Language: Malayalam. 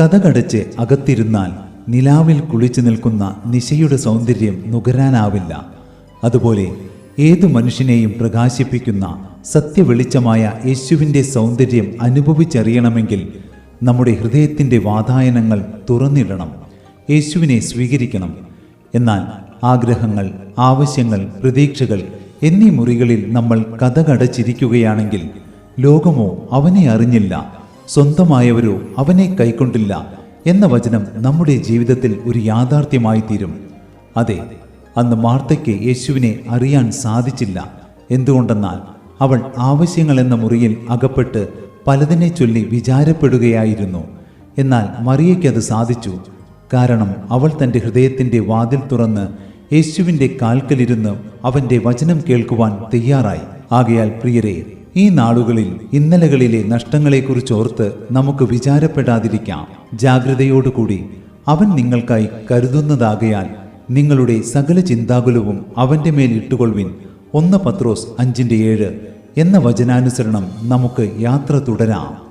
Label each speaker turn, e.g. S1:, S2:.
S1: കഥകടച്ച് അകത്തിരുന്നാൽ നിലാവിൽ കുളിച്ചു നിൽക്കുന്ന നിശയുടെ സൗന്ദര്യം നുകരാനാവില്ല. അതുപോലെ ഏതു മനുഷ്യനെയും പ്രകാശിപ്പിക്കുന്ന സത്യവെളിച്ചമായ യേശുവിന്റെ സൗന്ദര്യം അനുഭവിച്ചറിയണമെങ്കിൽ നമ്മുടെ ഹൃദയത്തിന്റെ വാതായനങ്ങൾ തുറന്നിടണം. യേശുവിനെ സ്വീകരിക്കണം. എന്നാൽ ആഗ്രഹങ്ങൾ ആവശ്യങ്ങൾ പ്രതീക്ഷകൾ എന്നീ മുറികളിൽ നമ്മൾ കഥകടച്ചിരിക്കുകയാണെങ്കിൽ ലോകമോ അവനെ അറിഞ്ഞില്ല. സ്വന്തമായവരോ അവനെ കൈക്കൊണ്ടില്ല എന്ന വചനം നമ്മുടെ ജീവിതത്തിൽ ഒരു യാഥാർത്ഥ്യമായി തീരും. അതെ അന്ന് മാർത്തയ്ക്ക് യേശുവിനെ അറിയാൻ സാധിച്ചില്ല. എന്തുകൊണ്ടെന്നാൽ അവൾ ആവശ്യങ്ങൾ എന്ന മുറിയിൽ അകപ്പെട്ട് പലതിനെ ചൊല്ലി വിചാരപ്പെടുകയായിരുന്നു. എന്നാൽ മറിയയ്ക്കത് സാധിച്ചു. കാരണം അവൾ തന്റെ ഹൃദയത്തിന്റെ വാതിൽ തുറന്ന് യേശുവിന്റെ കാൽക്കലിരുന്ന് അവന്റെ വചനം കേൾക്കുവാൻ തയ്യാറായി. ആകയാൽ പ്രിയരെ ഈ നാളുകളിൽ ഇന്നലകളിലെ നഷ്ടങ്ങളെക്കുറിച്ച് ഓർത്ത് നമുക്ക് വിചാരപ്പെടാതിരിക്കാം. ജാഗ്രതയോടുകൂടി അവൻ നിങ്ങൾക്കായി കരുതുന്നതാകയാൽ നിങ്ങളുടെ സകല ചിന്താകുലവും അവന്റെ മേൽ ഇട്ടുകൊള്ളുവിൻ. ഒന്ന് പത്രോസ് അഞ്ചിന്റെ ഏഴ് എന്ന വചനാനുസരണം നമുക്ക് യാത്ര തുടരാം.